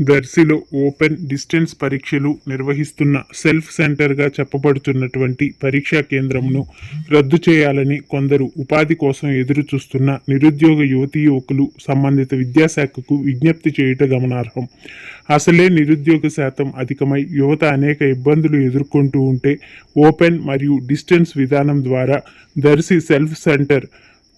దర్శిలో open distance పరీక్షలు నిర్వహిస్తున్న self సెంటర్గా చెప్పబడుతున్నటువంటి పరీక్షా కేంద్రంను రద్దు చేయాలని కొందరు ఉపాధి కోసం ఎదురు చూస్తున్న నిరుద్యోగ యువతీ యువకులు సంబంధిత విద్యాశాఖకు విజ్ఞప్తి చేయుట గమనార్హం. అసలే నిరుద్యోగ శాతం అధికమై యువత అనేక ఇబ్బందులు ఎదుర్కొంటూ ఉంటే ఓపెన్ మరియు డిస్టెన్స్ విధానం ద్వారా దర్శి సెల్ఫ్ సెంటర్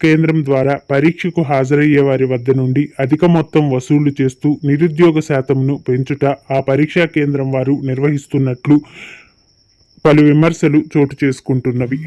కేంద్రం ద్వారా పరీక్షకు హాజరయ్యే వారి వద్ద నుండి అధిక మొత్తం వసూలు చేస్తూ నిరుద్యోగ శాతంను పెంచుట ఆ పరీక్షా కేంద్రం వారు నిర్వహిస్తున్నట్లు పలు విమర్శలు చోటు చేసుకుంటున్నవి.